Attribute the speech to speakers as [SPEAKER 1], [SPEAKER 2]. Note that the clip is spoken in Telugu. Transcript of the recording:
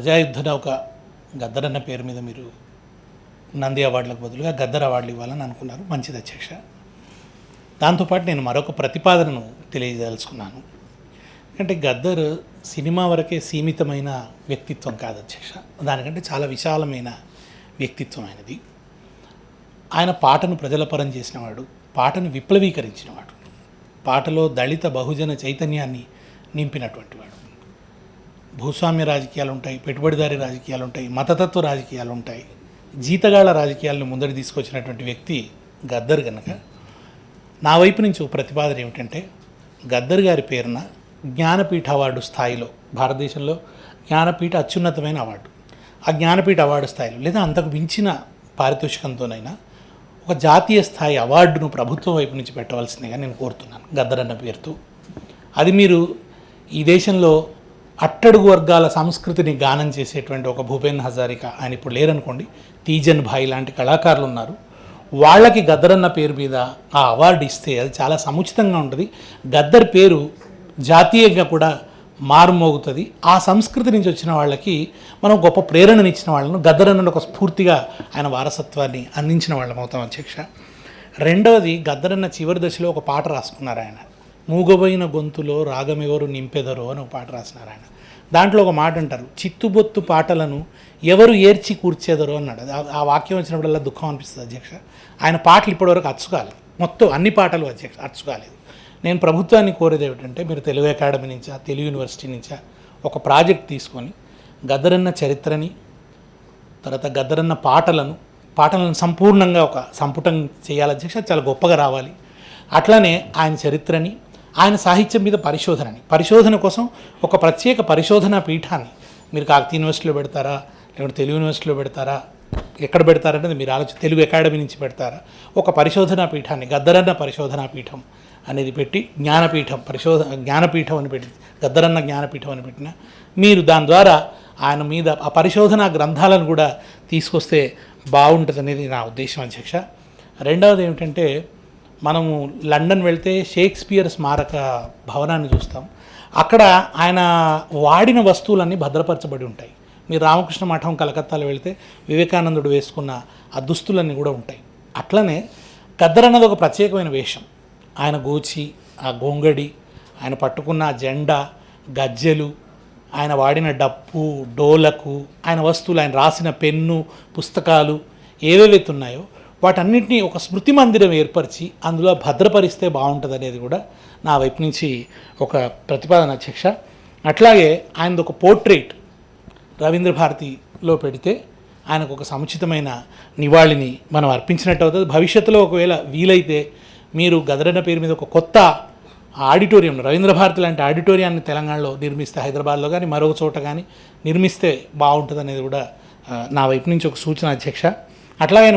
[SPEAKER 1] ప్రజాయుద్ధ నౌక అన్న పేరు మీద మీరు నంది అవార్డులకు బదులుగా గద్దర్ అవార్డులు ఇవ్వాలని అనుకున్నారు. మంచిది అధ్యక్ష. దాంతోపాటు నేను మరొక ప్రతిపాదనను తెలియదలుచుకున్నాను అంటే గద్దర్ సినిమా వరకే సీమితమైన వ్యక్తిత్వం కాదు అధ్యక్ష. దానికంటే చాలా విశాలమైన వ్యక్తిత్వం ఆయనది ఆయన పాటను ప్రజలపరం చేసినవాడు పాటను విప్లవీకరించినవాడు పాటలో దళిత బహుజన చైతన్యాన్ని నింపినటువంటి వాడు. భూస్వామ్య రాజకీయాలు ఉంటాయి పెట్టుబడిదారి రాజకీయాలు ఉంటాయి మతతత్వ రాజకీయాలు ఉంటాయి. జీతగాళ్ళ రాజకీయాలను ముందడి తీసుకొచ్చినటువంటి వ్యక్తి గద్దర్ కనుక నా వైపు నుంచి ప్రతిపాదన ఏమిటంటే గద్దర్ గారి పేరున జ్ఞానపీఠ అవార్డు స్థాయిలో భారతదేశంలో జ్ఞానపీఠ అత్యున్నతమైన అవార్డు. ఆ జ్ఞానపీఠ అవార్డు స్థాయిలో లేదా అంతకు మించిన పారితోషికంతోనైనా ఒక జాతీయ స్థాయి అవార్డును ప్రభుత్వం వైపు నుంచి పెట్టవలసిందిగా నేను కోరుతున్నాను గద్దర్ అన్న పేరుతో. అది మీరు ఈ దేశంలో అట్టడుగు వర్గాల సంస్కృతిని గానం చేసేటువంటి ఒక భూపేన్ హజారిక ఆయన ఇప్పుడు లేరనుకోండి. తీజన్ భాయ్ లాంటి కళాకారులు ఉన్నారు వాళ్ళకి గద్దరన్న పేరు మీద ఆ అవార్డు ఇస్తే అది చాలా సముచితంగా ఉంటుంది. గద్దర్ పేరు జాతీయంగా కూడా మారుమోగుతుంది. ఆ సంస్కృతి నుంచి వచ్చిన వాళ్ళకి మనం గొప్ప ప్రేరణనిచ్చిన వాళ్ళను గద్దరన్న ఒక స్ఫూర్తిగా ఆయన వారసత్వాన్ని అందించిన వాళ్ళం అవుతాం అధ్యక్ష. రెండవది గద్దరన్న చివరి దశలో ఒక పాట రాసుకున్నారు ఆయన. మూగబోయిన గొంతులో రాగమెవరు నింపెదరో అని ఒక పాట రాసినారు ఆయన. దాంట్లో ఒక మాట అంటారు చిత్తుబొత్తు పాటలను ఎవరు ఏర్చి కూర్చేదరో అన్నాడు. ఆ- వాక్యం వచ్చినప్పుడల్లా దుఃఖం అనిపిస్తుంది అధ్యక్ష. ఆయన పాటలు ఇప్పటివరకు అచ్చుకాలి మొత్తం అన్ని పాటలు అధ్యక్ష అచ్చుకాలేదు. నేను ప్రభుత్వాన్ని కోరేది ఏమిటంటే మీరు తెలుగు అకాడమీ నుంచా తెలుగు యూనివర్సిటీ నుంచా ఒక ప్రాజెక్ట్ తీసుకొని గద్దరన్న చరిత్రని తర్వాత గద్దరన్న పాటలను పాటలను సంపూర్ణంగా ఒక సంపుటం చేయాలి అధ్యక్ష చాలా గొప్పగా రావాలి. అట్లానే ఆయన చరిత్రని ఆయన సాహిత్యం మీద పరిశోధనని. పరిశోధన కోసం ఒక ప్రత్యేక పరిశోధన పీఠాన్ని మీరు కాకతీయ యూనివర్సిటీలో పెడతారా? లేకుంటే తెలుగు యూనివర్సిటీలో పెడతారా? ఎక్కడ పెడతారనేది మీరు ఆలోచన తెలుగు అకాడమీ నుంచి పెడతారా? ఒక పరిశోధనా పీఠాన్ని గద్దరన్న పరిశోధనా పీఠం అనేది పెట్టి జ్ఞానపీఠం పరిశోధ జ్ఞానపీఠం అని పెట్టి గద్దరన్న జ్ఞానపీఠం అని పెట్టిన మీరు దాని ద్వారా ఆయన మీద ఆ పరిశోధన గ్రంథాలను కూడా తీసుకొస్తే బాగుంటుంది అనేది నా ఉద్దేశం అధ్యక్ష. రెండవది ఏమిటంటే మనము లండన్ వెళ్తే షేక్స్పియర్ స్మారక భవనాన్ని చూస్తాం. అక్కడ ఆయన వాడిన వస్తువులన్నీ భద్రపరచబడి ఉంటాయి. మీరు రామకృష్ణ మఠం కలకత్తాలో వెళితే వివేకానందుడు వేసుకున్న ఆ దుస్తులన్నీ కూడా ఉంటాయి. అట్లనే గద్దర్ అన్నది ఒక ప్రత్యేకమైన వేషం. ఆయన గోచి ఆ గొంగడి ఆయన పట్టుకున్న జెండా గజ్జెలు ఆయన వాడిన డప్పు డోలకు ఆయన వస్తువులు ఆయన రాసిన పెన్ను పుస్తకాలు ఏవేవైతే ఉన్నాయో వాటన్నిటినీ ఒక స్మృతి మందిరం ఏర్పరిచి అందులో భద్రపరిస్తే బాగుంటుంది అనేది కూడా నా వైపు నుంచి ఒక ప్రతిపాదన అధ్యక్ష. అట్లాగే ఆయనది ఒక పోర్ట్రేట్ రవీంద్ర భారతిలో పెడితే ఆయనకు ఒక సముచితమైన నివాళిని మనం అర్పించినట్టు అవుతుంది. భవిష్యత్తులో ఒకవేళ వీలైతే మీరు గదరన్న పేరు మీద ఒక కొత్త ఆడిటోరియం రవీంద్ర భారతి లాంటి ఆడిటోరియాన్ని తెలంగాణలో నిర్మిస్తే హైదరాబాద్లో కానీ మరొక చోట కానీ నిర్మిస్తే బాగుంటుంది అనేది కూడా నా వైపు నుంచి ఒక సూచన అధ్యక్ష. అట్లాగే ఆయన